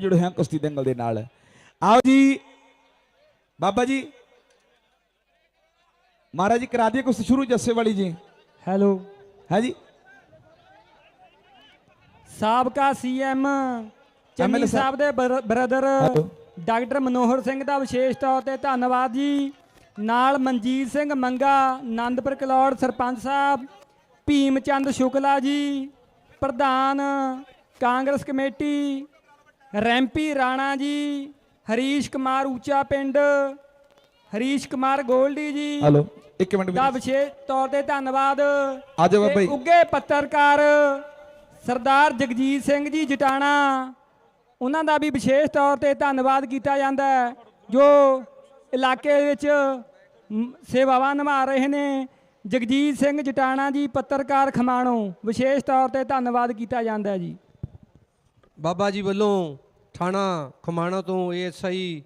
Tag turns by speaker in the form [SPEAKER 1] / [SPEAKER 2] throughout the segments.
[SPEAKER 1] ਜੁੜੇ ਹਾਂ ਕੁਸ਼ਤੀ ਦੰਗਲ ਦੇ ਨਾਲ। ਆਓ ਜੀ। ਬਾਬਾ ਜੀ ਮਹਾਰਾਜ ਜੀ ਕਰਾ ਦਈਏ ਕੁਸ਼ਤੀ ਸ਼ੁਰੂ ਜੱਸੇ ਵਾਲੀ ਜੀ।
[SPEAKER 2] ਹੈਲੋ।
[SPEAKER 1] ਹੈ ਜੀ।
[SPEAKER 2] ਸਾਬਕਾ ਸੀਐਮ ਚੰਨੀ ਸਾਹਿਬ ਦੇ ਬ੍ਰਦਰ। ਡਾਕਟਰ ਮਨੋਹਰ ਸਿੰਘ ਦਾ ਵਿਸ਼ੇਸ਼ ਤੌਰ ਤੇ ਧੰਨਵਾਦ ਜੀ। ਨਾਲ ਮਨਜੀਤ ਸਿੰਘ ਮੰਗਾ ਆਨੰਦਪੁਰ ਕਲੌੜ ਸਰਪੰਚ ਸਾਹਿਬ ਭੀਮ ਚੰਦ ਸ਼ੁਕਲਾ ਜੀ ਪ੍ਰਧਾਨ ਕਾਂਗਰਸ ਕਮੇਟੀ ਰੈਂਪੀ ਰਾਣਾ ਜੀ ਹਰੀਸ਼ ਕੁਮਾਰ ਉੱਚਾ ਪਿੰਡ ਹਰੀਸ਼ ਕੁਮਾਰ ਗੋਲਡੀ ਜੀ।
[SPEAKER 1] ਹਲੋ ਇੱਕ ਮਿੰਟ
[SPEAKER 2] ਦਾ। ਵਿਸ਼ੇਸ਼ ਤੌਰ ਤੇ ਧੰਨਵਾਦ।
[SPEAKER 1] ਜਾਓ ਬਾਬਾ ਜੀ।
[SPEAKER 2] ਉੱਗੇ ਪੱਤਰਕਾਰ ਸਰਦਾਰ ਜਗਜੀਤ ਸਿੰਘ ਜੀ ਜਟਾਣਾ ਉਹਨਾਂ ਦਾ ਵੀ ਵਿਸ਼ੇਸ਼ ਤੌਰ ਤੇ ਧੰਨਵਾਦ ਕੀਤਾ ਜਾਂਦਾ ਹੈ ਜੋ ਇਲਾਕੇ ਵਿੱਚ ਸੇਵਾਵਾਂ ਨਿਭਾ ਰਹੇ ਨੇ। ਜਗਜੀਤ ਸਿੰਘ ਜਟਾਣਾ ਜੀ ਪੱਤਰਕਾਰ ਖਮਾਣੋ ਵਿਸ਼ੇਸ਼ ਤੌਰ ਤੇ ਧੰਨਵਾਦ ਕੀਤਾ ਜਾਂਦਾ ਜੀ।
[SPEAKER 3] ਬਾਬਾ ਜੀ ਵੱਲੋਂ ਥਾਣਾ ਖਮਾਣਾ ਤੋਂ ਏਐਸਆਈ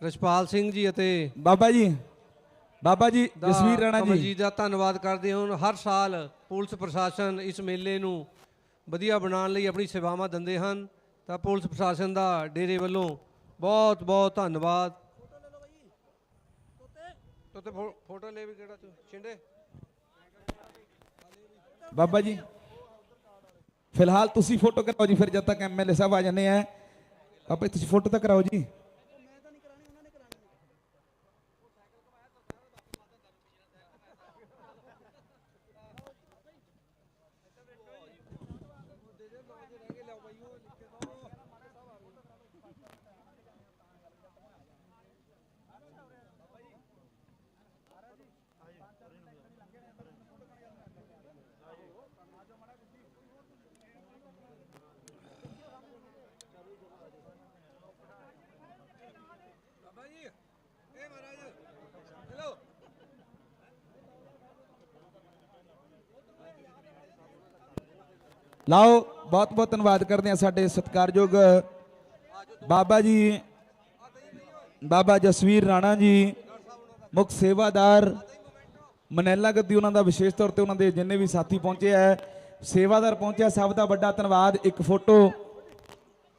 [SPEAKER 3] ਰਛਪਾਲ ਸਿੰਘ ਜੀ ਅਤੇ
[SPEAKER 1] ਬਾਬਾ ਜੀ ਬਾਬਾ ਜੀ ਜਸਵੀਰ ਰਾਣਾ
[SPEAKER 3] ਕਮਲ
[SPEAKER 1] ਜੀ
[SPEAKER 3] ਦਾ ਧੰਨਵਾਦ ਕਰਦੇ ਹਾਂ। ਹਰ ਸਾਲ ਪੁਲਿਸ ਪ੍ਰਸ਼ਾਸਨ ਇਸ ਮੇਲੇ ਨੂੰ ਵਧੀਆ ਬਣਾਉਣ ਲਈ ਆਪਣੀ ਸੇਵਾਵਾਂ ਦਿੰਦੇ ਹਨ। ਤਾਂ ਪੁਲਿਸ ਪ੍ਰਸ਼ਾਸਨ ਦਾ ਡੇਰੇ ਵੱਲੋਂ ਬਹੁਤ ਬਹੁਤ ਧੰਨਵਾਦ। ਤੋਤੇ ਫੋਟੋ ਲੈ ਵੀ ਕਿਹੜਾ ਤੂੰ ਛਿੰਡੇ।
[SPEAKER 1] ਬਾਬਾ ਜੀ। ਫਿਲਹਾਲ ਤੁਸੀਂ ਫੋਟੋ ਕਰਾਓ ਜੀ, ਫਿਰ ਜਦ ਤੱਕ ਐਮਐਲਏ ਸਾਹਿਬ ਆ ਜਾਂਦੇ ਆ। ਆਪੇ ਤੁਸੀਂ ਫੋਟੋ ਤਾਂ ਕਰਾਓ ਜੀ। ਲਾਓ, ਬਹੁਤ ਬਹੁਤ ਧੰਨਵਾਦ ਕਰਦੇ ਆ ਸਾਡੇ ਸਤਿਕਾਰਯੋਗ ਬਾਬਾ ਜੀ, ਬਾਬਾ ਜਸਵੀਰ ਰਾਣਾ ਜੀ, ਮੁੱਖ ਸੇਵਾਦਾਰ ਮਨੈਲਾ ਗੱਦੀ, ਉਹਨਾਂ ਦਾ ਵਿਸ਼ੇਸ਼ ਤੌਰ ਤੇ ਉਹਨਾਂ ਦੇ ਜਿੰਨੇ ਵੀ ਸਾਥੀ ਪਹੁੰਚੇ ਆ, ਸੇਵਾਦਾਰ ਪਹੁੰਚਿਆ, ਸਭ ਦਾ ਵੱਡਾ ਧੰਨਵਾਦ। ਇੱਕ ਫੋਟੋ।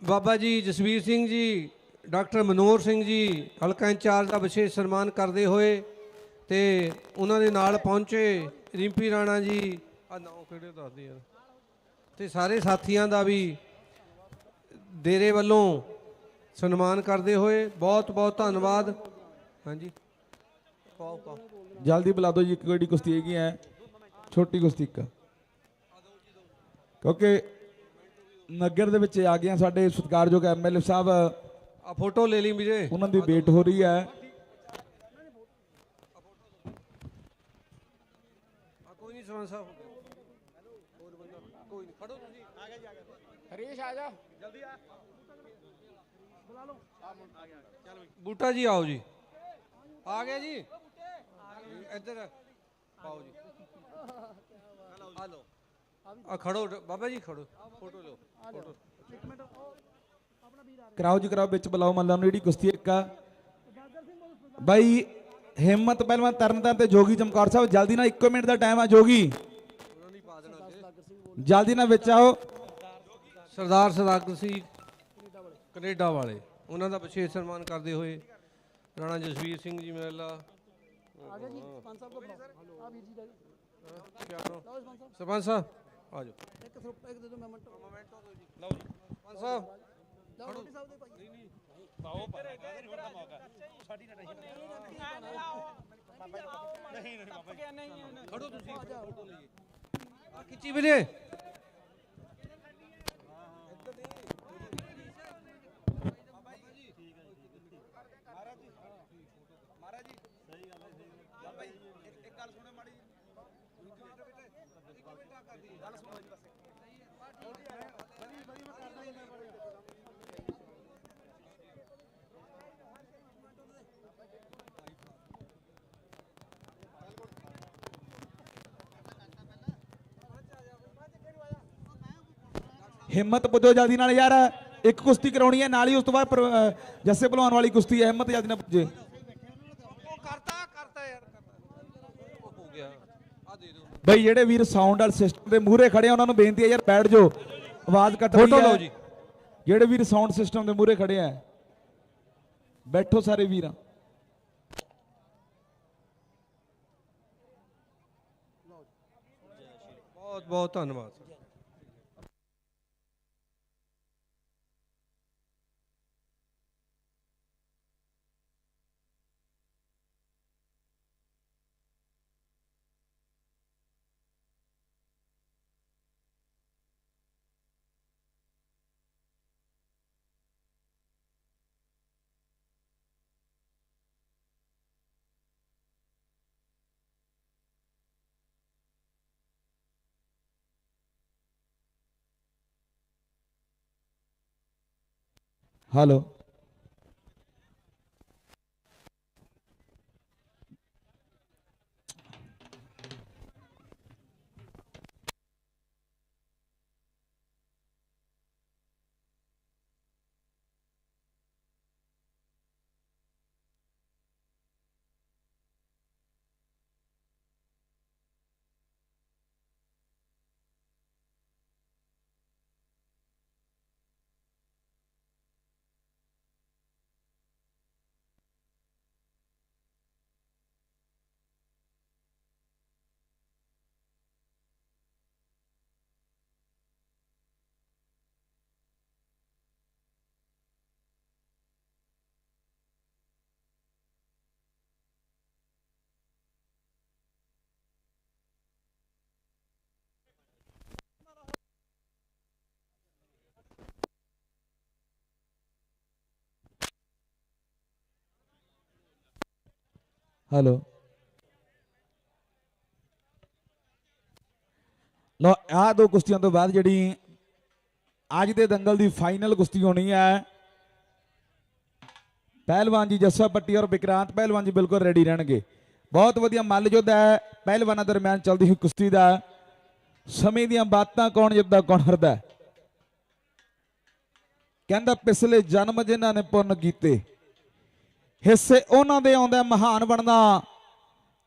[SPEAKER 3] ਬਾਬਾ ਜੀ, ਜਸਵੀਰ ਸਿੰਘ ਜੀ, ਡਾਕਟਰ ਮਨੋਹਰ ਸਿੰਘ ਜੀ, ਹਲਕਾ ਇੰਚਾਰਜ ਦਾ ਵਿਸ਼ੇਸ਼ ਸਨਮਾਨ ਕਰਦੇ ਹੋਏ ਤੇ ਉਹਨਾਂ ਦੇ ਨਾਲ ਪਹੁੰਚੇ ਰਿੰਪੀ ਰਾਣਾ ਜੀ। ਆ ਨਾਮ ਕਿਹੜੇ ਦੱਸਦੇ ਯਾਰ? ਤੇ ਸਾਰੇ ਸਾਥੀਆਂ ਦਾ ਵੀ ਡੇਰੇ ਵੱਲੋਂ ਸਨਮਾਨ ਕਰਦੇ ਹੋਏ ਬਹੁਤ ਬਹੁਤ ਧੰਨਵਾਦ। ਹਾਂਜੀ।
[SPEAKER 1] ਜਲਦੀ ਬੁਲਾ ਦਿਓ ਜੀ ਕਿਹੜੀ ਕੁਸ਼ਤੀ ਹੈਗੀ ਹੈ ਛੋਟੀ ਕੁਸ਼ਤੀ ਇੱਕ। ਕਿਉਂਕਿ ਨਗਰ ਦੇ ਵਿੱਚ ਆ ਗਏ ਸਾਡੇ ਸਤਿਕਾਰਯੋਗ ਐਮਐਲਏ ਸਾਹਿਬ।
[SPEAKER 3] ਆ ਫੋਟੋ ਲੈ ਲਈ ਵੀਰੇ।
[SPEAKER 1] ਉਹਨਾਂ ਦੀ ਵੇਟ ਹੋ ਰਹੀ ਹੈ
[SPEAKER 3] ਆ ਕੋਈ ਨਹੀਂ ਸਰਪੰਚ ਸਾਹਿਬ ਕੋਈ ਨਹੀਂ ਖੜੋ ਤੁਸੀਂ। ਆ ਗਿਆ ਜੀ ਆ ਗਿਆ।
[SPEAKER 2] ਹਰੀਸ਼ ਆ ਜਾ।
[SPEAKER 3] ਬੂਟਾ ਜੀ ਆਓ ਜੀ। ਆ ਗਏ ਜੀ? ਇੱਧਰ ਪਾਓ ਜੀ। ਆ ਲਓ। ਆ ਖੜੋ ਬਾਬਾ ਜੀ ਖੜੋ। ਫੋਟੋ ਲਓ। ਫੋਟੋ।
[SPEAKER 1] ਕਰਾਓ ਜੀ ਕਰਾਓ ਵਿੱਚ ਬੁਲਾਓ ਮੰਨ ਲਓ ਜਿਹੜੀ ਕੁਸ਼ਤੀ ਇੱਕ ਆ। ਬਾਈ ਹਿੰਮਤ ਪਹਿਲਵਾਨ ਤਰਨਤਾਰਨ ਤੇ ਜੋਗੀ ਚਮਕੌਰ ਸਾਹਿਬ ਜਲਦੀ ਨਾਲ 1 ਮਿੰਟ ਦਾ ਟਾਈਮ ਆ ਜੋਗੀ। ਜਲਦੀ ਨਾਲ ਵਿੱਚ ਆਓ
[SPEAKER 3] ਸਰਦਾਰ ਸਦਾਗਤ ਸਿੰਘ ਕੈਨੇਡਾ ਵਾਲੇ ਉਹਨਾਂ ਦਾ ਵਿਸ਼ੇਸ਼ ਸਨਮਾਨ ਕਰਦੇ ਹੋਏ ਰਾਣਾ ਜਸਵੀਰ ਸਿੰਘ ਜੀ ਮੇਲਾ ਆ ਗਿਆ ਜੀ ਪੰਜ ਸਾਹਿਬ ਦਾ ਆ ਵੀਰ ਜੀ ਦਾ ਸਰਪੰਚ ਸਾਹਿਬ ਆ ਜਾਓ ਇੱਕ ਇੱਕ ਦੇ ਦੋ ਮੋਮੈਂਟੋ ਮੋਮੈਂਟੋ ਦਿਓ ਜੀ ਲਓ ਜੀ ਸਰਪੰਚ ਸਾਹਿਬ ਖੜੋ ਨਹੀਂ ਨਹੀਂ ਖੜੋ ਤੁਸੀਂ ਫੋਟੋ ਲਈਏ ਆ ਖਿੱਚੀ ਵੀਰੇ।
[SPEAKER 1] ਹਿੰਮਤ ਪੁੱਜੋ ਜਲਦੀ ਨਾਲ ਯਾਰ ਇੱਕ ਕੁਸ਼ਤੀ ਕਰਾਉਣੀ ਹੈ ਨਾਲ ਹੀ ਉਸ ਤੋਂ ਬਾਅਦ ਜੱਸੇ ਭਲਵਾਨ ਵਾਲੀ ਕੁਸ਼ਤੀ ਹੈ ਹਿੰਮਤ ਜਲਦੀ ਨਾਲ ਪੁੱਜੇ।
[SPEAKER 3] ਉਹ ਕਰਤਾ ਕਰਤਾ ਯਾਰ ਕਰਤਾ। ਉਹ ਹੋ ਗਿਆ। ਆ ਦੇ ਦਿਓ।
[SPEAKER 1] ਬਈ ਜਿਹੜੇ ਵੀਰ ਸਾਊਂਡ ਵਾਲੇ ਸਿਸਟਮ ਦੇ ਮੂਹਰੇ ਖੜੇ ਆ ਉਹਨਾਂ ਨੂੰ ਬੇਨਤੀ ਹੈ ਯਾਰ ਬੈਠ ਜਾਓ। ਆਵਾਜ਼ ਕੱਟ ਰਹੀ
[SPEAKER 3] ਫੋਟੋ
[SPEAKER 1] ਹੈ।
[SPEAKER 3] ਲਓ ਜੀ।
[SPEAKER 1] ਜਿਹੜੇ ਵੀਰ ਸਾਊਂਡ ਸਿਸਟਮ ਦੇ ਮੂਹਰੇ ਖੜੇ ਆ ਬੈਠੋ ਸਾਰੇ ਵੀਰ।
[SPEAKER 3] ਬਹੁਤ ਬਹੁਤ ਧੰਨਵਾਦ।
[SPEAKER 1] ਹੈਲੋ ਹਲੋ ਲਓ, ਆਹ ਦੋ ਕੁਸ਼ਤੀਆਂ ਤੋਂ ਬਾਅਦ ਜਿਹੜੀ ਅੱਜ ਦੇ ਦੰਗਲ ਦੀ ਫਾਈਨਲ ਕੁਸ਼ਤੀ ਹੋਣੀ ਹੈ। ਪਹਿਲਵਾਨ ਜੀ ਜੱਸਾ ਪੱਟੀ ਔਰ ਵਿਕਰਾਂਤ ਪਹਿਲਵਾਨ ਜੀ ਬਿਲਕੁਲ ਰੈਡੀ ਰਹਿਣਗੇ। ਬਹੁਤ ਵਧੀਆ ਮੱਲ ਯੁੱਧ ਹੈ। ਪਹਿਲਵਾਨਾਂ ਦਰਮਿਆਨ ਚੱਲਦੀ ਹੋਈ ਕੁਸ਼ਤੀ ਦਾ ਸਮੇਂ ਦੀਆਂ ਬਾਤਾਂ ਕੌਣ ਜਿੱਤਦਾ, ਕੌਣ ਹਰਦਾ ਕਹਿੰਦਾ, ਪਿਛਲੇ ਜਨਮ ਜਿਨ੍ਹਾਂ ਨੇ ਪੁੰਨ ਕੀਤੇ ਹਿੱਸੇ ਉਹਨਾਂ ਦੇ ਆਉਂਦਾ ਮਹਾਨ ਬਣਦਾ।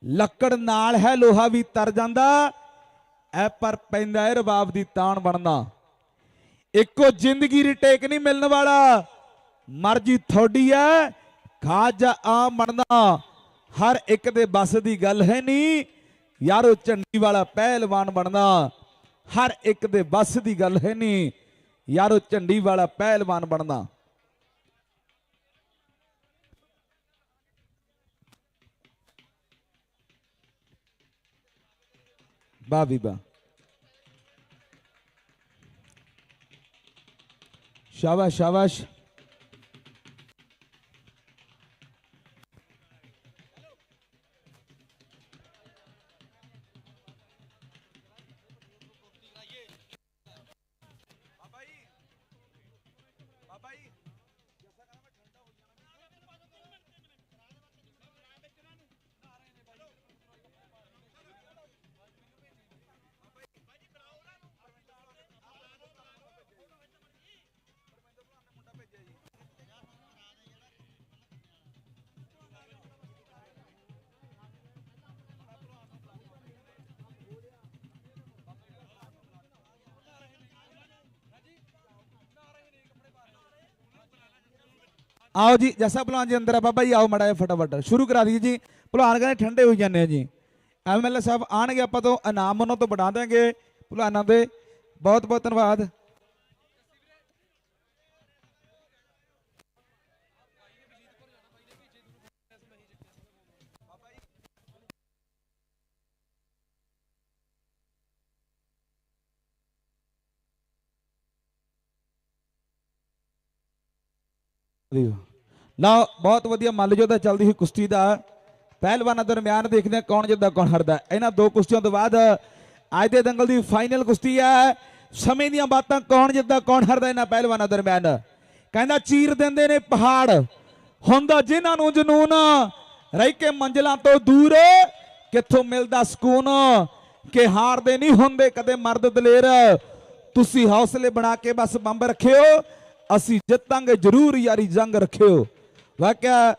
[SPEAKER 1] ਲੱਕੜ ਨਾਲ ਹੈ, ਲੋਹਾ ਵੀ ਤਰ ਜਾਂਦਾ। ਐ ਪਰ ਪੈਂਦਾ ਹੈ, ਰਬਾਬ ਦੀ ਤਾਣ ਬਣਦਾ ਇੱਕੋ ਜ਼ਿੰਦਗੀ ਰਿਟੇਕ ਨਹੀਂ ਮਿਲਣ ਵਾਲਾ। ਮਰਜ਼ੀ ਥੋੜੀ ਐ ਖਾਜ ਆ ਬਣਨਾ। ਹਰ ਇੱਕ ਦੇ ਬਸ ਦੀ ਗੱਲ ਹੈ ਨਹੀਂ ਯਾਰੋ ਝੰਡੀ ਵਾਲਾ ਪਹਿਲਵਾਨ ਬਣਦਾ ਹਰ ਇੱਕ ਦੇ ਬਸ ਦੀ ਗੱਲ ਹੈ ਨਹੀਂ ਯਾਰੋ ਝੰਡੀ ਵਾਲਾ ਪਹਿਲਵਾਨ ਬਣਦਾ ਵਾਹ ਵੀ ਵਾਹ ਸ਼ਾਬਾਸ਼ ਆਓ ਜੀ, ਜੈਸਾ ਭਲਵਾਨ ਜੀ ਅੰਦਰ ਆ, ਬਾਬਾ ਜੀ ਆਓ ਮੜਾ ਫਟਾਫਟ। ਸ਼ੁਰੂ ਕਰਾ ਦਈਏ ਜੀ। ਭਲਵਾਨ ਕਹਿੰਦੇ ਠੰਡੇ ਹੋਈ ਜਾਂਦੇ ਆ ਜੀ। ਐਮਐਲਏ ਸਾਹਿਬ ਆਣਗੇ, ਆਪਾਂ ਤੋਂ ਇਨਾਮ ਉਹਨਾਂ ਤੋਂ ਬਣਾ ਦੇਾਂਗੇ ਭਲਵਾਨਾਂ ਦੇ। ਬਹੁਤ ਬਹੁਤ ਧੰਨਵਾਦ। ਲਓ, ਬਹੁਤ ਵਧੀਆ ਮੱਲ ਯੋਧਾ ਚੱਲਦੀ ਹੋਈ ਕੁਸ਼ਤੀ ਦਾ, ਪਹਿਲਵਾਨਾਂ ਦਰਮਿਆਨ ਦੇਖਦੇ ਹਾਂ ਕੌਣ ਜਿੱਤਦਾ, ਕੌਣ ਹਰਦਾ। ਇਹਨਾਂ ਦੋ ਕੁਸ਼ਤੀਆਂ ਤੋਂ ਬਾਅਦ ਅੱਜ ਦੇ ਦੰਗਲ ਦੀ ਫਾਈਨਲ ਕੁਸ਼ਤੀ ਹੈ। ਸਮੇਂ ਦੀਆਂ ਬਾਤਾਂ, ਕੌਣ ਜਿੱਤਦਾ, ਕੌਣ ਹਰਦਾ ਇਹਨਾਂ ਪਹਿਲਵਾਨਾਂ ਦਰਮਿਆਨ। ਕਹਿੰਦਾ, ਚੀਰ ਦਿੰਦੇ ਨੇ ਪਹਾੜ। ਹੁੰਦਾ ਜਿਨ੍ਹਾਂ ਨੂੰ ਜਨੂਨ, ਰਹਿ ਕੇ ਮੰਜ਼ਲਾਂ ਤੋਂ ਦੂਰ। ਕਿੱਥੋਂ ਮਿਲਦਾ ਸਕੂਨ? ਕਿ ਹਾਰਦੇ ਨਹੀਂ ਹੁੰਦੇ ਕਦੇ ਮਰਦ ਦਲੇਰ। ਤੁਸੀਂ ਹੌਸਲੇ ਬਣਾ ਕੇ ਬਸ ਬੰਬ ਰੱਖਿਓ। ਅਸੀਂ ਜਿੱਤਾਂਗੇ, ਜ਼ਰੂਰ ਯਾਰੀ ਜੰਗ ਰੱਖਿਓ। ਵਾਕਿਆ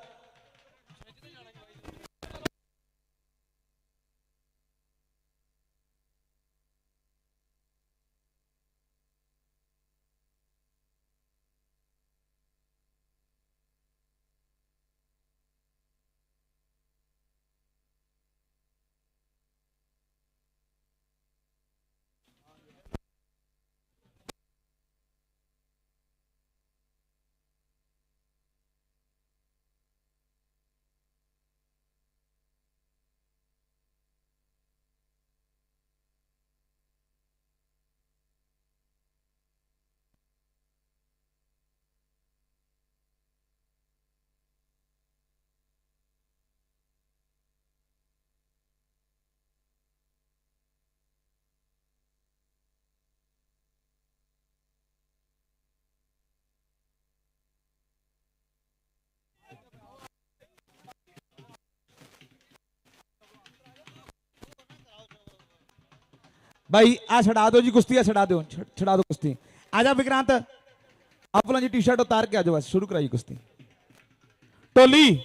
[SPEAKER 1] भाई, आ छड़ा ਜੀ ਕੁਸ਼ਤੀ कुश्ती, आ ਦਿਓ ਛਡਾ ਦਿਓ ਕੁਸ਼ਤੀ ਆ ਜਾ ਵਿਕਰਾਂਤ आप ਜੀ ਟੀ ਸ਼ਰਟ ਉਤਾਰ ਕੇ ਆ आजो बस शुरू कराइए ਕੁਸ਼ਤੀ ਟੋਲੀ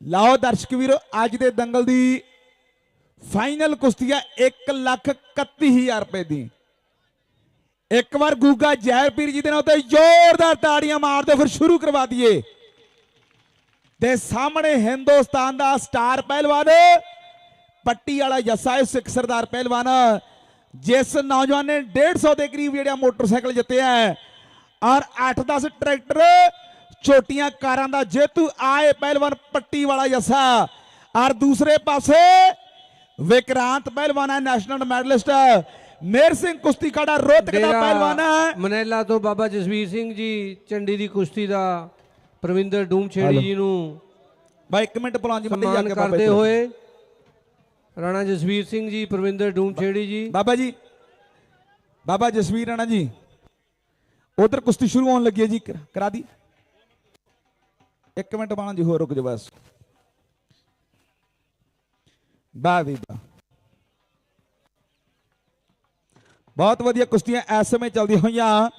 [SPEAKER 1] ਲਾਓ ਦਰਸ਼ਕ ਵੀਰੋ ਅੱਜ ਦੇ ਦੰਗਲ ਦੀ ਫਾਈਨਲ ਕੁਸ਼ਤੀ ਆ 1 ਲੱਖ 31000 ਰੁਪਏ ਦੀ ਇੱਕ ਵਾਰ ਗੂਗਾ ਜੈਪੀਰ ਜੀ ਦੇ ਨਾਲ ਤੇ ਜ਼ੋਰਦਾਰ ਤਾੜੀਆਂ ਮਾਰ ਦਿਓ ਫਿਰ ਸ਼ੁਰੂ ਕਰਵਾ ਦਈਏ ਤੇ ਸਾਹਮਣੇ ਹਿੰਦੁਸਤਾਨ ਦਾ ਸਟਾਰ ਪਹਿਲਵਾਨ ਪੱਟੀ ਵਾਲਾ ਜੱਸਾ ਹੈ ਸਿੱਖ ਸਰਦਾਰ ਪਹਿਲਵਾਨ ਜਿਸ ਨੌਜਵਾਨ ਨੇ 150 ਦੇ ਕਰੀਬ ਜਿਹੜਾ ਮੋਟਰਸਾਈਕਲ ਜਿੱਤਿਆ ਹੈ ਔਰ 8-10 ਟਰੈਕਟਰ ਛੋਟੀਆਂ ਕਾਰਾਂ ਦਾ ਜੇਤੂ ਆਏ ਪਹਿਲਵਾਨ ਪੱਟੀ ਵਾਲਾ ਜੱਸਾ ਔਰ ਦੂਸਰੇ ਪਾਸੇ ਵਿਕਰਾਂਤ ਪਹਿਲਵਾਨ ਹੈ ਨੈਸ਼ਨਲ ਮੈਡਲਿਸਟ ਮੇਰ ਸਿੰਘ ਕੁਸ਼ਤੀ ਕਾੜਾ ਰੋਹਤਕ ਦਾ ਪਹਿਲਵਾਨ ਹੈ।
[SPEAKER 3] ਮਨੈਲਾ ਤੋਂ ਬਾਬਾ ਜਸਵੀਰ ਸਿੰਘ ਜੀ ਚੰਡੀ ਦੀ ਕੁਸ਼ਤੀ ਦਾ ਪ੍ਰਵਿੰਦਰ ਡੂਮਛੇੜੀ ਜੀ ਨੂੰ
[SPEAKER 1] ਬਾਈ ਇੱਕ ਮਿੰਟ ਪਲਾਨ ਜੀ ਮੰਡੀ ਜਾ ਕੇ
[SPEAKER 3] ਕਰਦੇ। ਹੋਏ। ਰਾਣਾ ਜਸਵੀਰ ਸਿੰਘ ਜੀ, ਪ੍ਰਵਿੰਦਰ ਡੂਮਛੇੜੀ ਜੀ।
[SPEAKER 1] ਬਾਬਾ ਜੀ, ਬਾਬਾ ਜਸਵੀਰ ਰਾਣਾ ਜੀ, ਉਧਰ ਕੁਸ਼ਤੀ ਸ਼ੁਰੂ ਹੋਣ ਲੱਗੀ ਹੈ ਜੀ, ਕਰਾ- ਦੀ। ਇੱਕ ਮਿੰਟ ਬਾਣਾ ਜੀ ਹੋਰ ਰੁਕ ਜਾ ਬਸ। ਵਾਹ ਵੀ ਵਾਹ। ਬਹੁਤ ਵਧੀਆ ਕੁਸ਼ਤੀਆਂ ਇਸ ਸਮੇਂ ਚੱਲਦੀਆਂ ਹੋਈਆਂ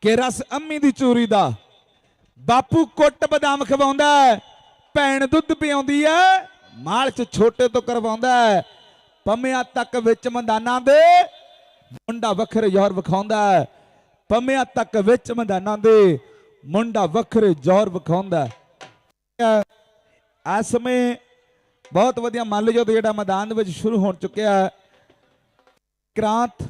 [SPEAKER 1] ਕਿ ਰਸ ਅੰਮੀ ਦੀ ਚੋਰੀ ਦਾ ਬਾਪੂ ਕੁੱਟ ਬਦਾਮ ਖਵਾਉਂਦਾ ਭੈਣ ਦੁੱਧ ਪਿਆਉਂਦੀ ਹੈ। ਮਾਲ ਚ ਛੋਟੇ ਤੋਂ ਕਰਵਾਉਂਦਾ ਹੈ। ਪੰਮਿਆਂ ਤੱਕ ਵਿੱਚ ਮੈਦਾਨਾਂ ਦੇ ਮੁੰਡਾ ਵੱਖਰੇ ਜ਼ੋਰ ਵਿਖਾਉਂਦਾ ਹੈ। ਪੰਮਿਆਂ ਤੱਕ ਵਿੱਚ ਮੈਦਾਨਾਂ ਦੇ ਮੁੰਡਾ ਵੱਖਰੇ ਜ਼ੋਰ ਵਿਖਾਉਂਦਾ ਇਸ ਸਮੇਂ ਬਹੁਤ ਵਧੀਆ ਮੰਨ ਲਓ ਜਿਹੜਾ ਮੈਦਾਨ ਦੇ ਵਿੱਚ ਸ਼ੁਰੂ ਹੋਣ ਚੁੱਕਿਆ ਹੈ। ਕ੍ਰਾਂਤ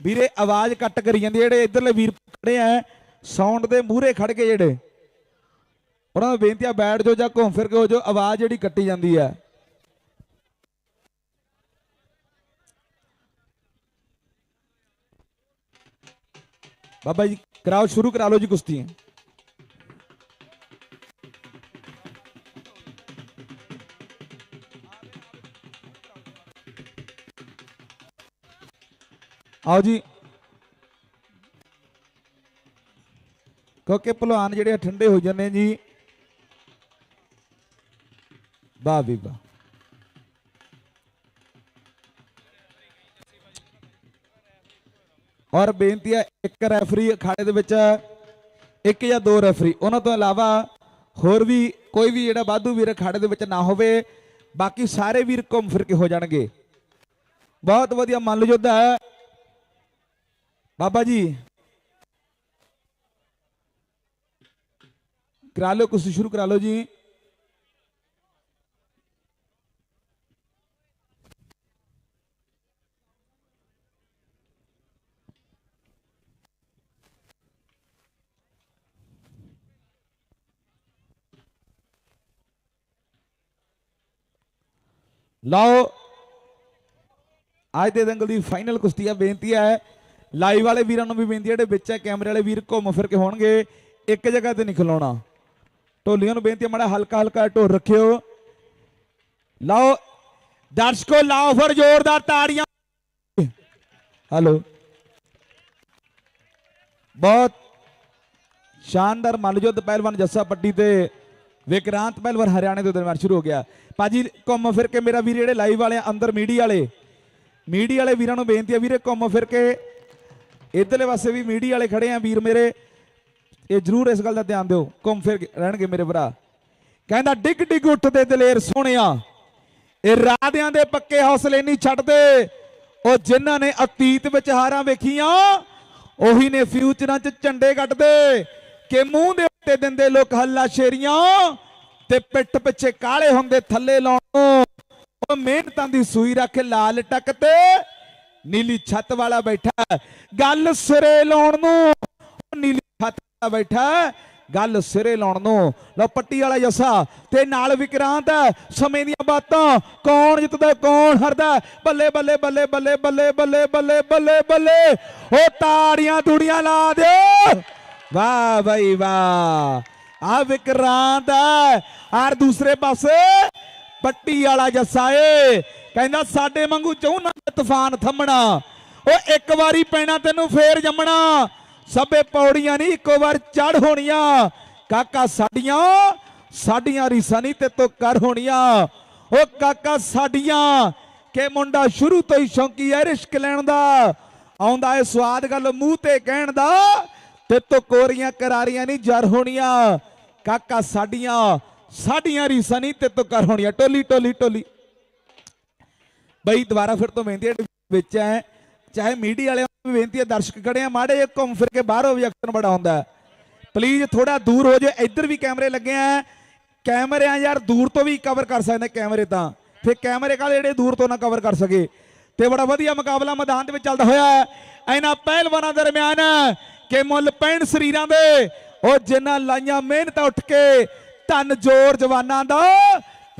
[SPEAKER 1] ਵੀਰੇ ਆਵਾਜ਼ ਕੱਟ ਕਰੀ ਜਾਂਦੀ ਹੈ, ਜਿਹੜੇ ਇਧਰਲੇ ਵੀਰ ਖੜੇ ਆ ਸਾਊਂਡ ਦੇ ਮੂਹਰੇ ਖੜ ਕੇ ਜਿਹੜੇ ਉਹਨਾਂ ਨੂੰ ਬੇਨਤੀ ਆ, ਬੈਠ ਜਾਓ ਜਾਂ ਘੁੰਮ ਫਿਰ ਕੇ ਹੋ ਜਾਓ, ਆਵਾਜ਼ ਜਿਹੜੀ ਕੱਟੀ ਜਾਂਦੀ ਹੈ। ਬਾਬਾ ਜੀ, ਕਰਾਓ, ਸ਼ੁਰੂ ਕਰਾ ਲਓ ਜੀ ਕੁਸ਼ਤੀ ਆਓ ਜੀ। ਕਿਉਂਕਿ ਭਲਵਾਨ ਜਿਹੜੇ ਆ, ਠੰਡੇ ਹੋ ਜਾਂਦੇ ਜੀ। ਵਾਹ ਵੀ ਵਾਹ ਔਰ ਬੇਨਤੀ ਹੈ, ਇੱਕ ਰੈਫਰੀ ਅਖਾੜੇ ਦੇ ਵਿੱਚ, ਇੱਕ ਜਾਂ ਦੋ ਰੈਫਰੀ ਉਹਨਾਂ ਤੋਂ ਇਲਾਵਾ ਹੋਰ ਵੀ ਕੋਈ ਵੀ ਜਿਹੜਾ ਵਾਧੂ ਵੀਰ ਅਖਾੜੇ ਦੇ ਵਿੱਚ ਨਾ ਹੋਵੇ, ਬਾਕੀ ਸਾਰੇ ਵੀਰ ਘੁੰਮ ਫਿਰ ਕੇ ਹੋ ਜਾਣਗੇ। ਬਹੁਤ ਵਧੀਆ ਮੱਲ ਯੋਧਾ ਹੈ। ਬਾਬਾ ਜੀ, ਕਰਾ ਲਓ ਕੁਛ ਸ਼ੁਰੂ ਕਰਾ ਲਓ ਜੀ। ਲਓ। ਅੱਜ ਦੇ ਦੰਗਲ ਦੀ ਫਾਈਨਲ ਕੁਸ਼ਤੀ ਆ, ਬੇਨਤੀ ਹੈ ਲਾਈਵ ਵਾਲੇ ਵੀਰਾਂ ਨੂੰ ਵੀ ਬੇਨਤੀ ਹੈ ਜਿਹੜੇ ਵਿੱਚ ਹੈ ਕੈਮਰੇ ਵਾਲੇ ਵੀਰ ਘੁੰਮ ਫਿਰ ਕੇ ਹੋਣਗੇ। ਇੱਕ ਜਗ੍ਹਾ ਤੇ ਨਹੀਂ ਖਲੋਣਾ। ਢੋਲੀਆਂ ਨੂੰ ਬੇਨਤੀ ਮਾੜਾ ਹਲਕਾ ਹਲਕਾ ਢੋਲ ਰੱਖਿਓ। ਲਓ। ਦਰਸ਼ਕੋ, ਲਾਓ ਫਿਰ ਜ਼ੋਰਦਾਰ ਤਾੜੀਆਂ। ਹਲੋ। ਬਹੁਤ ਸ਼ਾਨਦਾਰ ਮੱਲਯੁੱਧ ਪਹਿਲਵਾਨ ਜੱਸਾ ਪੱਟੀ ਤੇ ਵਿਕਰਾਂਤ ਪਹਿਲਵਾਨ ਹਰਿਆਣੇ ਦੇ ਦਰਮਿਆਨ ਸ਼ੁਰੂ ਹੋ ਗਿਆ ਭਾਜੀ ਘੁੰਮ ਫਿਰ ਕੇ ਮੇਰਾ ਵੀਰ ਜਿਹੜੇ ਲਾਈਵ ਵਾਲੇ ਅੰਦਰ ਮੀਡੀਆ ਵਾਲੇ ਮੀਡੀਆ ਵਾਲੇ ਵੀਰਾਂ ਨੂੰ ਬੇਨਤੀ ਹੈ ਵੀਰੇ ਘੁੰਮ ਫਿਰ ਕੇ ਇਧਰਲੇ ਪਾਸੇ ਵੀ ਮੀਡੀਆ ਵਾਲੇ ਖੜੇ ਆ ਵੀਰ ਮੇਰੇ ਇਹ ਜਰੂਰ ਇਸ ਗੱਲ ਦਾ ਧਿਆਨ ਦਿਓ ਘੁੰਮ ਫਿਰ ਰਹਿਣਗੇ ਮੇਰੇ ਭਰਾ ਕਹਿੰਦਾ ਡਿੱਗ ਡਿੱਗ ਉੱਠਦੇ ਦਲੇਰ ਸੋਹਣਿਆ ਇਹ ਰਾਦਿਆਂ ਦੇ ਪੱਕੇ ਹੌਸਲੇ ਨਹੀਂ ਛੱਡਦੇ ਉਹ ਜਿਨ੍ਹਾਂ ਨੇ ਅਤੀਤ ਵਿੱਚ ਹਾਰਾਂ ਵੇਖੀਆਂ ਉਹੀ ਨੇ ਫਿਊਚਰਾਂ 'ਚ ਝੰਡੇ ਕੱਢਦੇ ਕਿ ਮੂੰਹ ਦੇ ਉੱਤੇ ਦਿੰਦੇ ਲੋਕ ਹੱਲਾ ਸ਼ੇਰੀਆਂ ਤੇ ਪਿੱਠ ਪਿੱਛੇ ਕਾਲੇ ਹੁੰਦੇ ਥੱਲੇ ਲਾਉਣ। ਨੂੰ ਉਹ ਮਿਹਨਤਾਂ ਦੀ ਸੂਈ ਰੱਖ ਲਾਲ ਟੱਕ ਤੇ ਨੀਲੀ ਛੱਤ ਵਾਲਾ ਬੈਠਾ ਗੱਲ ਸਿਰੇ ਲਾਉਣ ਨੂੰ, ਉਹ ਨੀਲੀ ਛੱਤ ਵਾਲਾ ਬੈਠਾ ਗੱਲ ਸਿਰੇ ਲਾਉਣ ਨੂੰ, ਲਓ ਪੱਟੀ ਵਾਲਾ ਜੱਸਾ, ਤੇ ਨਾਲ ਵਿਕਰਾਂਤ ਹੈ। ਸਮੇਂ ਦੀਆਂ ਬਾਤਾਂ, ਕੌਣ ਜਿੱਤਦਾ, ਕੌਣ ਹਰਦਾ ਬੱਲੇ ਬੱਲੇ ਬੱਲੇ ਬੱਲੇ ਬੱਲੇ ਬੱਲੇ ਬੱਲੇ ਬੱਲੇ ਬੱਲੇ, ਉਹ ਤਾੜੀਆਂ ਤੂੜੀਆਂ ਲਾ ਦਿਓ। ਵਾਹ ਬਈ ਵਾਹ। ਆ ਵਿਕਰਾਂਤ ਹੈ ਆਰ ਦੂਸਰੇ ਪਾਸੇ ਪੱਟੀ ਵਾਲਾ ਜੱਸਾ ਏ। ਕਹਿੰਦਾ ਸਾਡੇ ਵਾਂਗੂ ਚਾਹੁੰਨਾ ਤੂਫਾਨ ਥੰਮਣਾ। ਉਹ ਇੱਕ ਵਾਰੀ ਪੈਣਾ ਤੈਨੂੰ ਫੇਰ ਜੰਮਣਾ। ਸਭੇ ਪੌੜੀਆਂ ਨਹੀਂ ਇੱਕੋ ਵਾਰ ਚੜ ਹੋਣੀਆਂ। ਕਾਕਾ ਸਾਡੀਆਂ ਸਾਡੀਆਂ ਰੀਸਾਂ ਨਹੀਂ ਤੇ ਤੋ ਕਰ ਹੋਣੀਆਂ। ਉਹ ਕਾਕਾ ਸਾਡੀਆਂ, ਕਿ ਮੁੰਡਾ ਸ਼ੁਰੂ ਤੋਂ ਹੀ ਸ਼ੌਂਕੀ ਹੈ ਰਿਸ਼ਕ ਲੈਣ ਦਾ। ਆਉਂਦਾ ਏ ਸਵਾਦ ਗੱਲ ਮੂੰਹ ਤੇ ਕਹਿਣ ਦਾ। ਤੇ ਕੋਰੀਆਂ ਕਰਾਰੀਆਂ ਨਹੀਂ ਜਰ ਹੋਣੀਆਂ। ਕਾਕਾ ਸਾਡੀਆਂ ਸਾਡੀਆਂ ਰੀਸਾਂ ਨਹੀਂ ਤੇ ਤੋ ਕਰ ਹੋਣੀਆਂ। ਟੋਲੀ ਟੋਲੀ ਟੋਲੀ। ਬਈ ਦੁਬਾਰਾ ਫਿਰ ਤੋਂ ਬੇਨਤੀ ਵਿੱਚ ਹੈ ਚਾਹੇ ਮੀਡੀਆ ਵਾਲਿਆਂ ਨੂੰ ਬੇਨਤੀ ਹੈ ਦਰਸ਼ਕ ਖੜੇ ਆ ਮਾੜੇ ਜਿਹੇ ਘੁੰਮ ਫਿਰ ਕੇ ਬਾਹਰੋਂ ਵੀ ਬੜਾ ਹੁੰਦਾ ਪਲੀਜ਼ ਥੋੜਾ ਦੂਰ ਹੋ ਜਾਓ, ਇੱਧਰ ਵੀ ਕੈਮਰੇ ਲੱਗੇ ਆ ਕੈਮਰਿਆਂ ਯਾਰ ਦੂਰ ਤੋਂ ਵੀ ਕਵਰ ਕਰ ਸਕਦੇ ਕੈਮਰੇ ਤਾਂ। ਫਿਰ ਕੈਮਰੇ ਕਾਲੇ ਜਿਹੜੇ ਦੂਰ ਤੋਂ ਨਾ ਕਵਰ ਕਰ ਸਕੇ। ਤੇ ਬੜਾ ਵਧੀਆ ਮੁਕਾਬਲਾ ਮੈਦਾਨ ਦੇ ਵਿੱਚ ਚੱਲਦਾ ਹੋਇਆ ਹੈ ਇਹਨਾਂ ਪਹਿਲਵਾਨਾਂ ਦਰਮਿਆਨ ਕਿ ਮੁੱਲ ਪੈਣ ਸਰੀਰਾਂ ਦੇ। ਉਹ ਜਿਨ੍ਹਾਂ ਲਾਈਆਂ ਮਿਹਨਤਾਂ ਉੱਠ ਕੇ, ਧੰਨ ਜੋਰ ਜਵਾਨਾਂ ਦਾ,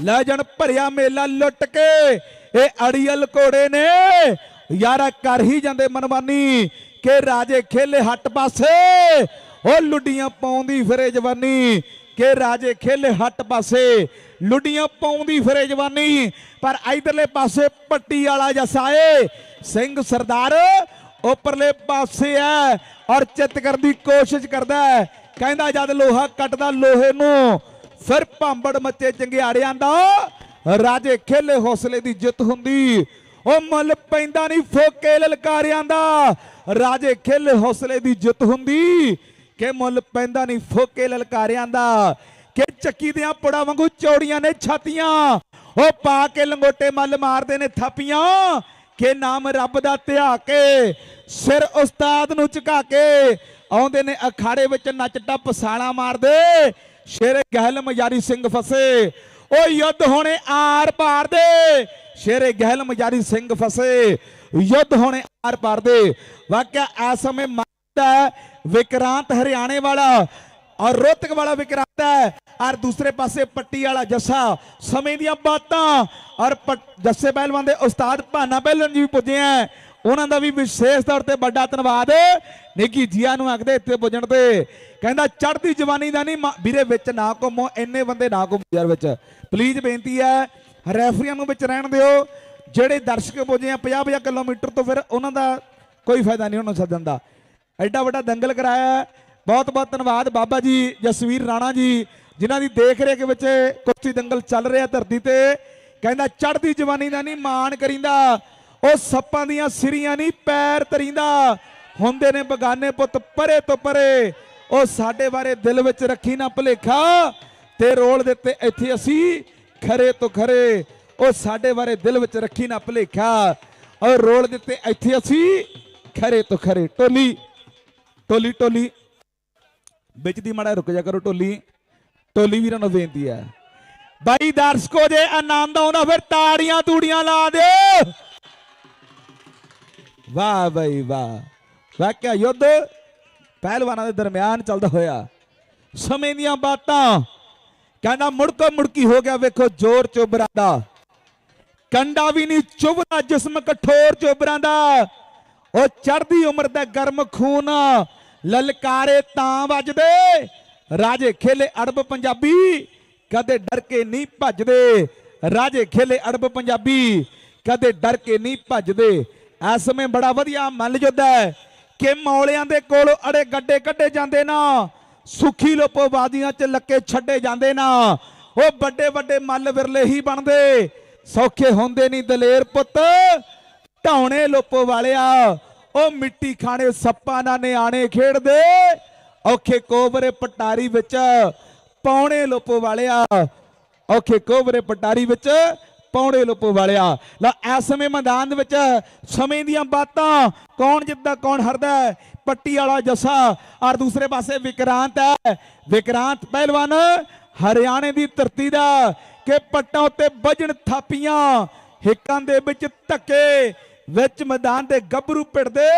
[SPEAKER 1] ਲੈ ਜਾਣ ਭਰਿਆ ਮੇਲਾ ਲੁੱਟ ਕੇ। ਇਹ ਅੜੀਅਲ ਘੋੜੇ ਨੇ। ਯਾਰਾ ਕਰ ਹੀ ਜਾਂਦੇ ਮਨਮਾਨੀ, ਕਿ ਰਾਜੇ ਖੇਲੇ ਹੱਟ ਪਾਸੇ। ਉਹ ਲੁੱਡੀਆਂ ਪਾਉਂਦੀ ਫਿਰੇ ਜਵਾਨੀ, ਕਿ ਰਾਜੇ ਖੇਲੇ ਹੱਟ ਪਾਸੇ। ਲੁੱਡੀਆਂ ਪਾਉਂਦੀ ਫਿਰੇ ਜਵਾਨੀ, ਪਰ ਇਧਰਲੇ ਪਾਸੇ ਪੱਟੀ ਵਾਲਾ ਜਸਾਏ। ਸਿੰਘ ਸਰਦਾਰ ਉੱਪਰਲੇ ਪਾਸੇ ਐ ਔਰ ਚਿੱਤ ਕਰਨ ਦੀ ਕੋਸ਼ਿਸ਼ ਕਰਦਾ ਹੈ। ਕਹਿੰਦਾ ਜਦ ਲੋਹਾ ਕੱਟਦਾ ਲੋਹੇ ਨੂੰ, ਫਿਰ ਭਾਂਬੜ ਮੱਚੇ ਚੰਗਿਆੜਿਆਂ ਦਾ ਰਾਜੇ ਖੇਲੇ ਹੌਸਲੇ ਦੀ ਜਿੱਤ ਹੁੰਦੀ। ਉਹ ਮੁੱਲ ਪੈਂਦਾ ਨਹੀਂ ਫੋਕੇ ਲਲਕਾਰਿਆਂ ਦਾ, ਰਾਜੇ ਖੇਲੇ ਹੌਸਲੇ ਦੀ ਜਿੱਤ ਹੁੰਦੀ। ਕਿ ਮੁੱਲ ਪੈਂਦਾ ਨਹੀਂ ਫੋਕੇ ਲਲਕਾਰਿਆਂ ਦਾ, ਕਿ ਚੱਕੀ ਦੀਆਂ ਪੁੜਾ ਵਾਂਗੂ ਚੌੜੀਆਂ ਨੇ ਛਾਤੀਆਂ। ਉਹ ਪਾ ਕੇ ਲੰਗੋਟੇ ਮੱਲ ਮਾਰਦੇ ਨੇ ਥਾਪੀਆਂ। ਕਿ ਨਾਮ ਰੱਬ ਦਾ ਧਿਆ ਕੇ, ਸਿਰ ਉਸਤਾਦ ਨੂੰ ਝੁਕਾ ਕੇ ਆਉਂਦੇ ਨੇ ਅਖਾੜੇ ਵਿੱਚ ਨੱਚ ਟੱਪ ਸਾਲਾ ਮਾਰਦੇ। ਸ਼ੇਰੇ ਗਹਿਲ ਮਜਾਰੀ ਸਿੰਘ ਫਸੇ, ਉਹ ਯੁੱਧ ਹੋਣੇ ਆਰ ਪਾਰ ਦੇ ਸ਼ੇਰੇ ਗਹਿਲ ਮਜਾਰੀ ਸਿੰਘ ਫਸੇ, ਯੁੱਧ ਹੋਣੇ ਆਰ ਪਾਰ ਦੇ ਵਾਕਿਆ ਇਸ ਸਮੇਂ ਮਾਰਦਾ ਵਿਕਰਾਂਤ ਹਰਿਆਣੇ ਵਾਲਾ ਔਰ ਰੋਹਤਕ ਵਾਲਾ ਵਿਕਰਾਂਤ ਹੈ। ਔਰ ਦੂਸਰੇ ਪਾਸੇ ਪੱਟੀ ਵਾਲਾ ਜੱਸਾ, ਸਮੇਂ ਦੀਆਂ ਬਾਤਾਂ। ਔਰ ਜੱਸੇ ਪਹਿਲਵਾਨ ਦੇ ਉਸਤਾਦ ਭਾਨਾ ਪਹਿਲਵਾਨ ਜੀ ਵੀ ਪੁੱਜੇ ਆ ਉਹਨਾਂ ਦਾ ਵੀ ਵਿਸ਼ੇਸ਼ ਤੌਰ ਤੇ ਵੱਡਾ ਧੰਨਵਾਦ। ਨਿੱਕੀ ਜੀਆ ਨੂੰ ਆਖਦੇ ਇੱਥੇ ਪੁੱਜਣ ਤੇ ਕਹਿੰਦਾ, ਚੜ੍ਹਦੀ ਜਵਾਨੀ ਦਾ ਨਹੀਂ ਵੀਰੇ ਵਿੱਚ ਨਾ ਘੁੰਮੋ, ਇੰਨੇ ਬੰਦੇ ਨਾ ਘੁੰਮੋ ਯਾਰ ਵਿੱਚ। ਪਲੀਜ਼ ਬੇਨਤੀ ਹੈ, ਰੈਫਰੀਆਂ ਨੂੰ ਵਿੱਚ ਰਹਿਣ ਦਿਓ। ਜਿਹੜੇ ਦਰਸ਼ਕ ਪੁੱਜੇ ਆ 50 50 ਕਿਲੋਮੀਟਰ ਤੋਂ ਫਿਰ ਉਹਨਾਂ ਦਾ ਕੋਈ ਫਾਇਦਾ ਨਹੀਂ ਉਹਨਾਂ ਸੱਦਣ ਦਾ। ਐਡਾ ਵੱਡਾ ਦੰਗਲ ਕਰਾਇਆ ਬਹੁਤ ਬਹੁਤ ਧੰਨਵਾਦ ਬਾਬਾ ਜੀ, ਜਸਵੀਰ ਰਾਣਾ ਜੀ, ਜਿਨ੍ਹਾਂ ਦੀ ਦੇਖ ਰੇਖ ਵਿੱਚ ਕੁਸ਼ਤੀ ਦੰਗਲ ਚੱਲ ਰਿਹਾ ਧਰਤੀ ਤੇ। ਕਹਿੰਦਾ, ਚੜ੍ਹਦੀ ਜਵਾਨੀ ਦਾ ਨਹੀਂ ਮਾਣ ਕਰਿੰਦਾ, ਉਹ ਸੱਪਾਂ ਦੀਆਂ ਸਿਰੀਆਂ ਨਹੀਂ ਪੈਰ ਤਰਿੰਦਾ ਹੁੰਦੇ ਨੇ ਬਗਾਨੇ ਪੁੱਤ ਪਰੇ ਤੋਂ ਪਰੇ, ਉਹ ਸਾਡੇ ਬਾਰੇ ਦਿਲ ਵਿੱਚ ਰੱਖੀ ਨਾ ਭਲੇਖਾ। ਤੇ ਰੋਲ ਦਿੱਤੇ ਇੱਥੇ ਅਸੀਂ ਖਰੇ ਤੋਂ ਖਰੇ, ਉਹ ਸਾਡੇ ਬਾਰੇ ਦਿਲ ਵਿੱਚ ਰੱਖੀ ਨਾ ਭਲੇਖਾ। ਔਰ ਰੋਲ ਦਿੱਤੇ ਇੱਥੇ ਅਸੀਂ ਖਰੇ ਤੋਂ ਖਰੇ, ਟੋਲੀ ਟੋਲੀ ਟੋਲੀ। ਵਿੱਚ ਦੀ ਮਾੜਾ ਰੁਕ ਜਾ ਕਰੋ ਟੋਲੀ ਟੋਲੀ ਵੀਰਾਂ ਨੂੰ ਬੇਨਤੀ ਹੈ ਬਾਈ ਦਰਸ਼ਕੋ ਜੇ ਆਨੰਦ ਆਉਂਦਾ ਫਿਰ ਤਾੜੀਆਂ ਤੂੜੀਆਂ ਲਾ ਦਿਓ। ਵਾਹ ਬਈ ਵਾਹ। ਵਾਕਿਆ ਯੁੱਧ। ਪਹਿਲਵਾਨਾਂ ਦੇ ਦਰਮਿਆਨ ਚੱਲਦਾ ਹੋਇਆ। ਸਮੇਂ ਦੀਆਂ ਬਾਤਾਂ। ਕਹਿੰਦਾ ਮੁੜਕੋ ਮੁੜਕੀ ਹੋ ਗਿਆ ਵੇਖੋ ਜ਼ੋਰ ਚੋਬਰਾਂ ਦਾ। ਕੰਡਾ ਵੀ ਨਹੀਂ ਚੁਭਦਾ ਜਿਸਮ ਕਠੋਰ ਚੋਬਰਾਂ ਦਾ। ਉਹ ਚੜ੍ਹਦੀ ਉਮਰ ਦਾ ਗਰਮ ਖੂਨ ਲਲਕਾਰੇ ਤਾਂ ਵੱਜਦੇ। ਰਾਜੇ ਖੇਲੇ ਅੜਬ ਪੰਜਾਬੀ, ਕਦੇ ਡਰ ਕੇ ਨਹੀਂ ਭੱਜਦੇ। ਰਾਜੇ ਖੇਲੇ ਅੜਬ ਪੰਜਾਬੀ, ਕਦੇ ਡਰ ਕੇ ਨਹੀਂ ਭੱਜਦੇ। ਇਸ ਸਮੇਂ ਬੜਾ ਵਧੀਆ ਮੱਲ ਯੁੱਧ ਹੈ ਕਿ ਮੌਲਿਆਂ ਦੇ ਕੋਲ ਅੜੇ ਗੱਡੇ ਕੱਢੇ ਜਾਂਦੇ ਨਾ। ਸੁਖੀ ਲੋਪੋ ਵਾਦੀਆਂ 'ਚ ਲੱਕੇ ਛੱਡੇ ਜਾਂਦੇ ਨਾ। ਉਹ ਵੱਡੇ ਵੱਡੇ ਮੱਲ ਵਿਰਲੇ ਹੀ ਬਣਦੇ। ਸੌਖੇ ਹੁੰਦੇ ਨਹੀਂ ਦਲੇਰ ਪੁੱਤ ਢਾਉਣੇ ਲੋਪੋ ਵਾਲਿਆ। ਉਹ ਮਿੱਟੀ ਖਾਣੇ, ਸੱਪਾ ਨਾਲ ਨਿਆਣੇ ਖੇਡਦੇ। ਔਖੇ ਕੋਬਰੇ ਪਟਾਰੀ ਵਿੱਚ ਪੌਣੇ ਲੋਪੋ ਵਾਲਿਆ। ਔਖੇ ਕੋਬਰੇ ਪਟਾਰੀ ਵਿੱਚ ਪੌੜੇ ਲੋਪੋ ਵਾਲਿਆ। ਲਾ, ਇਸ ਸਮੇਂ ਮੈਦਾਨ ਦੇ ਵਿੱਚ ਸਮੇਂ ਦੀਆਂ ਬਾਤਾਂ, ਕੌਣ ਜਿੱਤਦਾ, ਕੌਣ ਹਰਦਾ ਪੱਟੀ ਵਾਲਾ ਜੱਸਾ। ਔਰ ਦੂਸਰੇ ਪਾਸੇ ਵਿਕਰਾਂਤ ਹੈ। ਵਿਕਰਾਂਤ ਪਹਿਲਵਾਨ, ਹਰਿਆਣੇ ਦੀ ਧਰਤੀ ਦਾ, ਕਿ ਪੱਟਾਂ ਉੱਤੇ ਵੱਜਣ ਥਾਪੀਆਂ, ਹਿੱਕਾਂ ਦੇ ਵਿੱਚ ਧੱਕੇ। ਵਿੱਚ ਮੈਦਾਨ ਦੇ ਗੱਭਰੂ ਪਿੜਦੇ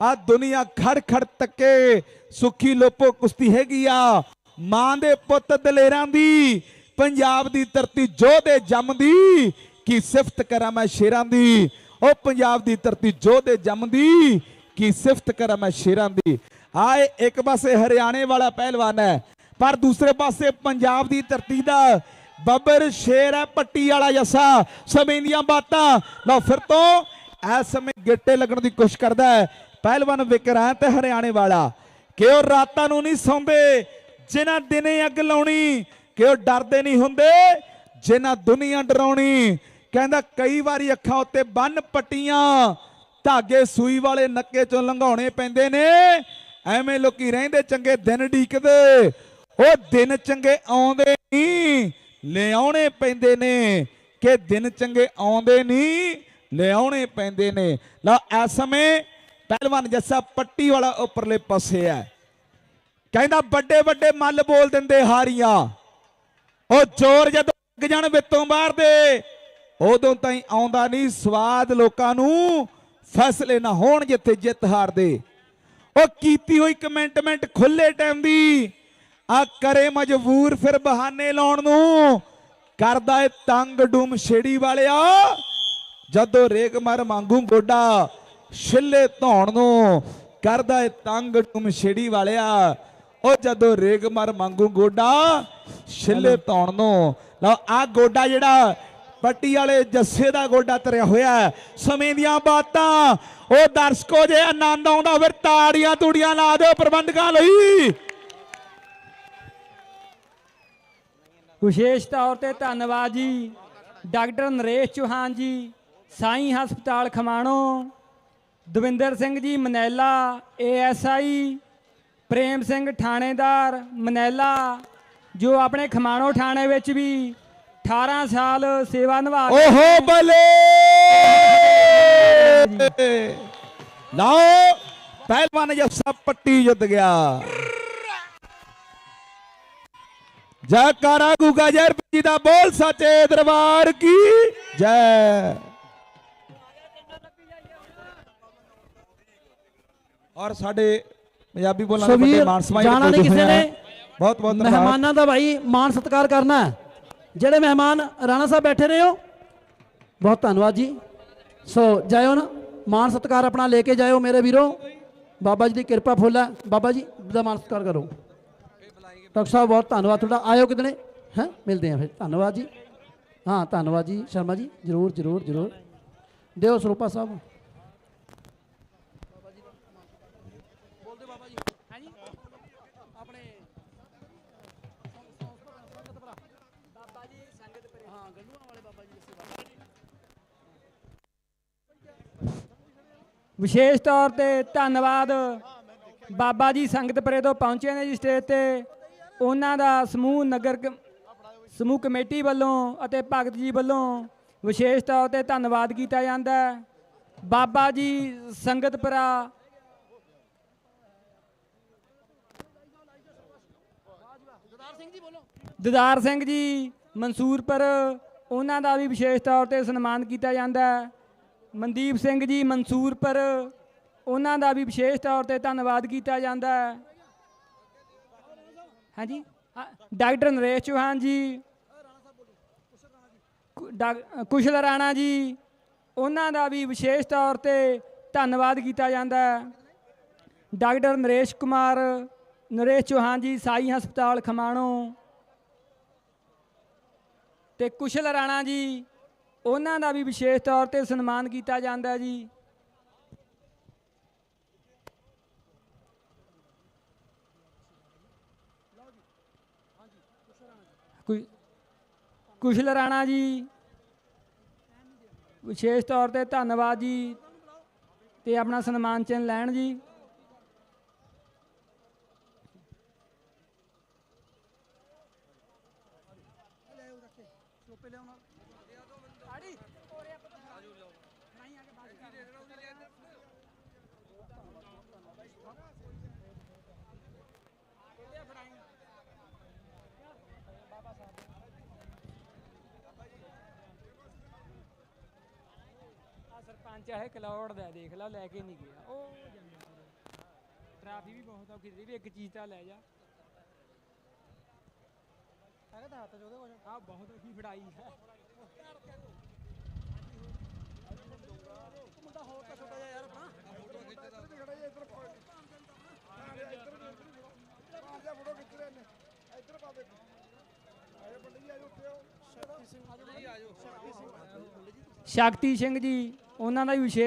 [SPEAKER 1] ਆ ਦੁਨੀਆ ਖੜ ਖੜ ਤੱਕੇ, ਸੁੱਖੀ ਲੋਪੋ ਕੁਸ਼ਤੀ ਹੈਗੀ ਆ। ਮਾਂ ਦੇ ਪੁੱਤ ਦਲੇਰਾਂ ਦੀ, ਪੰਜਾਬ ਦੀ ਧਰਤੀ ਜੋਧੇ ਜੰਮਦੀ ਕੀ ਸਿਫਤ ਕਰਾਂ ਮੈਂ ਸ਼ੇਰਾਂ ਦੀ? ਉਹ ਪੰਜਾਬ ਦੀ ਧਰਤੀ ਜੋਧੇ ਜੰਮਦੀ ਕੀ ਸਿਫਤ ਕਰਾਂ ਮੈਂ ਸ਼ੇਰਾਂ ਦੀ? ਆਏ ਇੱਕ ਪਾਸੇ ਹਰਿਆਣੇ ਵਾਲਾ ਪਹਿਲਵਾਨ ਹੈ, ਪਰ ਦੂਸਰੇ ਪਾਸੇ ਪੰਜਾਬ ਦੀ ਧਰਤੀ ਦਾ ਬੱਬਰ ਸ਼ੇਰ ਹੈ, ਪੱਟੀ ਵਾਲਾ ਜੱਸਾ। ਸਮੇਂ ਦੀਆਂ ਬਾਤਾਂ, ਲਓ ਫਿਰ ਤੋਂ ਇਸ ਸਮੇਂ ਗਿੱਟੇ ਲੱਗਣ ਦੀ ਕੋਸ਼ਿਸ਼ ਕਰਦਾ ਹੈ। ਪਹਿਲਵਾਨ ਵਿਕਰਾਂਤ ਹਰਿਆਣੇ ਵਾਲਾ। ਕਿ ਉਹ ਰਾਤਾਂ ਨੂੰ ਨਹੀਂ ਸੌਂਦੇ? ਜਿਨ੍ਹਾਂ ਦਿਨੇ ਅੱਗ ਲਾਉਣੀ ਕਿ ਉਹ ਡਰਦੇ ਨਹੀਂ ਹੁੰਦੇ? ਜਿਨ੍ਹਾਂ ਦੁਨੀਆ ਡਰਾਉਣੀ, ਕਹਿੰਦਾ ਕਈ ਵਾਰੀ ਅੱਖਾਂ ਉੱਤੇ ਬੰਨ ਪੱਟੀਆਂ, ਧਾਗੇ ਸੂਈ ਵਾਲੇ ਨੱਕੇ ਚੋਂ ਲੰਘਾਉਣੇ ਪੈਂਦੇ ਨੇ। ਐਵੇਂ ਲੋਕੀ ਰਹਿੰਦੇ ਚੰਗੇ, ਦਿਨ ਢੀਕਦੇ। ਉਹ ਦਿਨ ਚੰਗੇ ਆਉਂਦੇ ਨਹੀਂ, ਲਿਆਉਣੇ ਪੈਂਦੇ ਨੇ। ਕਿ ਦਿਨ ਚੰਗੇ ਆਉਂਦੇ ਨਹੀਂ ਲਿਆਉਣੇ ਪੈਂਦੇ ਨੇ। ਲਓ, ਇਸ ਸਮੇਂ ਪਹਿਲਵਾਨ ਜੱਸਾ ਪੱਟੀ ਵਾਲਾ ਉੱਪਰਲੇ ਪਾਸੇ ਹੈ। ਕਹਿੰਦਾ, ਵੱਡੇ ਵੱਡੇ ਮੱਲ ਬੋਲ ਦਿੰਦੇ ਹਾਰੀਆਂ। ਉਹ ਚੋਰ ਜਦੋਂ ਲੱਗ ਜਾਣ ਵਿੱਤੋਂ ਬਾਹਰ ਦੇ, ਉਦੋਂ ਤਾਈਂ ਆਉਂਦਾ ਨਹੀਂ ਸਵਾਦ ਲੋਕਾਂ ਨੂੰ, ਫੈਸਲੇ ਨਾ ਹੋਣ ਜਿੱਥੇ ਜਿੱਤ ਹਾਰ ਦੇ ਉਹ ਕੀਤੀ ਹੋਈ ਕਮੈਂਟਮੈਂਟ ਖੁੱਲੇ ਟਾਈਮ ਦੀ, ਆ ਕਰੇ ਮਜਬੂਰ ਫਿਰ ਬਹਾਨੇ ਲਾਉਣ ਨੂੰ। ਕਰਦਾ ਏ ਤੰਗ ਡੂਮ ਛੇੜੀ ਵਾਲਿਆ। ਜਦੋਂ ਰੇਗ ਮਰ ਮੰਗੂ ਗੋਡਾ ਛਿੱਲੇ ਧੌਣ ਨੂੰ ਕਰਦਾ ਏ ਤੰਗ ਡੂਮ ਛੇੜੀ ਵਾਲਿਆ ਉਹ ਜਦੋਂ ਰੇਗ ਮਰ ਮੰਗੂ ਗੋਡਾ ਛਿੱਲੇ ਧੌਣ ਨੂੰ ਲਓ ਆ ਗੋਡਾ ਜਿਹੜਾ ਪੱਟੀ ਵਾਲੇ ਜੱਸੇ ਦਾ ਗੋਡਾ ਤਰਿਆ ਹੋਇਆ। ਸਮੇਂ ਦੀਆਂ ਬਾਤਾਂ ਉਹ ਦਰਸ਼ਕੋ ਜੇ ਆਨੰਦ ਆਉਂਦਾ ਫਿਰ ਤਾੜੀਆਂ ਤੂੜੀਆਂ ਲਾ ਦਿਓ ਪ੍ਰਬੰਧਕਾਂ ਲਈ
[SPEAKER 2] ਵਿਸ਼ੇਸ਼ ਤੌਰ ਤੇ ਧੰਨਵਾਦ ਜੀ ਡਾਕਟਰ ਨਰੇਸ਼ ਚੌਹਾਨ ਜੀ ਸਾਈ ਹਸਪਤਾਲ ਖਮਾਣੋ ਦਵਿੰਦਰ ਸਿੰਘ ਜੀ ਮਨੈਲਾ ਏਐਸਆਈ ਪ੍ਰੇਮ ਸਿੰਘ ਥਾਣੇਦਾਰ ਮਨੈਲਾ ਜੋ ਆਪਣੇ ਖਮਾਣੋ ਥਾਣੇ ਵਿੱਚ ਵੀ 18 ਸਾਲ ਸੇਵਾ ਨਿਭਾ
[SPEAKER 1] ਓਹੋ ਬਲੇ! ਲਓ ਪਹਿਲਵਾਨ ਜੱਸਾ ਪੱਟੀ ਜਿੱਤ ਗਿਆ। ਜੈਕਾਰਾ ਗੁਗਾ ਜੈਰ ਜੀ ਦਾ ਬੋਲ ਸੱਚੇ ਦਰਬਾਰ ਕੀ? ਜੈ। ਔਰ ਸਾਡੇ ਪੰਜਾਬੀ ਬੋਲਣ ਦੇ ਵੱਡੇ ਮਾਨ ਸਮਾਜ
[SPEAKER 4] ਜਾਣਾ ਨਹੀਂ ਕਿਸੇ ਨੇ।
[SPEAKER 1] ਬਹੁਤ ਬਹੁਤ
[SPEAKER 4] ਮਹਿਮਾਨਾਂ ਦਾ ਭਾਈ ਮਾਣ ਸਤਿਕਾਰ ਕਰਨਾ। ਜਿਹੜੇ ਮਹਿਮਾਨ ਰਾਣਾ ਸਾਹਿਬ ਬੈਠੇ ਰਹੇ ਹੋ ਬਹੁਤ ਧੰਨਵਾਦ ਜੀ। ਸੋ ਜਾਇਓ ਨਾ ਮਾਣ ਸਤਿਕਾਰ ਆਪਣਾ ਲੈ ਕੇ ਜਾਇਓ ਮੇਰੇ ਵੀਰੋ। ਬਾਬਾ ਜੀ ਦੀ ਕਿਰਪਾ ਫੁੱਲ ਹੈ। ਬਾਬਾ ਜੀ ਦਾ ਮਾਣ ਸਤਿਕਾਰ ਕਰੋ। ਡਾਕਟਰ ਸਾਹਿਬ ਬਹੁਤ ਧੰਨਵਾਦ ਤੁਹਾਡਾ। ਆਇਓ ਕਿਦਣੇ ਹੈ? ਮਿਲਦੇ ਆ ਫਿਰ। ਧੰਨਵਾਦ ਜੀ। ਹਾਂ ਧੰਨਵਾਦ ਜੀ। ਸ਼ਰਮਾ ਜੀ ਜਰੂਰ ਜਰੂਰ ਜਰੂਰ। ਦਿਓ ਸਰੂਪਾ ਸਾਹਿਬ।
[SPEAKER 2] ਵਿਸ਼ੇਸ਼ ਤੌਰ ਤੇ ਧੰਨਵਾਦ। ਬਾਬਾ ਜੀ ਸੰਗਤਪੁਰੇ ਤੋਂ ਪਹੁੰਚੇ ਨੇ ਜੀ ਸਟੇਜ ਤੇ। ਉਹਨਾਂ ਦਾ ਸਮੂਹ ਨਗਰ ਕ- ਸਮੂਹ ਕਮੇਟੀ ਵੱਲੋਂ ਅਤੇ ਭਗਤ ਜੀ ਵੱਲੋਂ ਵਿਸ਼ੇਸ਼ ਤੌਰ ਤੇ ਧੰਨਵਾਦ ਕੀਤਾ ਜਾਂਦਾ ਹੈ। ਬਾਬਾ ਜੀ ਸੰਗਤਪੁਰਾ ਦਿਦਾਰ ਸਿੰਘ ਜੀ, ਮਨਸੂਰਪੁਰ, ਉਹਨਾਂ ਦਾ ਵੀ ਵਿਸ਼ੇਸ਼ ਤੌਰ ਤੇ ਸਨਮਾਨ ਕੀਤਾ ਜਾਂਦਾ ਹੈ। ਮਨਦੀਪ ਸਿੰਘ ਜੀ ਮਨਸੂਰਪੁਰ ਉਹਨਾਂ ਦਾ ਵੀ ਵਿਸ਼ੇਸ਼ ਤੌਰ ਤੇ ਧੰਨਵਾਦ ਕੀਤਾ ਜਾਂਦਾ ਹੈ। ਹਾਂਜੀ? ਡਾਕਟਰ ਨਰੇਸ਼ ਚੌਹਾਨ ਜੀ, ਕੁ- ਡਾ- ਕੁਸ਼ਲ ਰਾਣਾ ਜੀ, ਉਹਨਾਂ ਦਾ ਵੀ ਵਿਸ਼ੇਸ਼ ਤੌਰ ਤੇ ਧੰਨਵਾਦ ਕੀਤਾ ਜਾਂਦਾ ਹੈ। ਡਾਕਟਰ ਨਰੇਸ਼ ਕੁਮਾਰ, ਨਰੇਸ਼ ਚੌਹਾਨ ਜੀ, ਸਾਈ ਹਸਪਤਾਲ ਖਮਾਣੋ ਤੇ ਕੁਸ਼ਲ ਰਾਣਾ ਜੀ ਉਹਨਾਂ ਦਾ ਵੀ ਵਿਸ਼ੇਸ਼ ਤੌਰ ਤੇ ਸਨਮਾਨ ਕੀਤਾ ਜਾਂਦਾ ਜੀ। ਕੁ- ਕੁਸ਼ਲ ਰਾਣਾ ਜੀ, ਵਿਸ਼ੇਸ਼ ਤੌਰ ਤੇ ਧੰਨਵਾਦ ਜੀ ਤੇ ਆਪਣਾ ਸਨਮਾਨ ਚਿੰਨ੍ਹ ਲੈਣ ਜੀ। ਆ ਸਰਪੰਚ ਹੈ ਕਲੌੜ ਦਾ ਦੇਖ ਲਾ ਲੈ ਕੇ ਨਹੀਂ ਗਿਆ ਉਹ ਟ੍ਰੈਫਿਕ ਵੀ ਬਹੁਤ ਆ ਕਿਤੇ ਵੀ ਇੱਕ ਚੀਜ਼ ਤਾਂ ਲੈ ਜਾ ਹੈਗਾ ਤਾਂ ਹੱਥ ਜੋਦੇ ਕੁਝ ਆ ਬਹੁਤ ਔਖੀ ਫੜਾਈ ਹੈ ਸ਼ਕਤੀ ਸਿੰਘ ਜੀ ਉਹਨਾਂ ਦਾ ਵੀ ਵਿਸ਼ੇਸ਼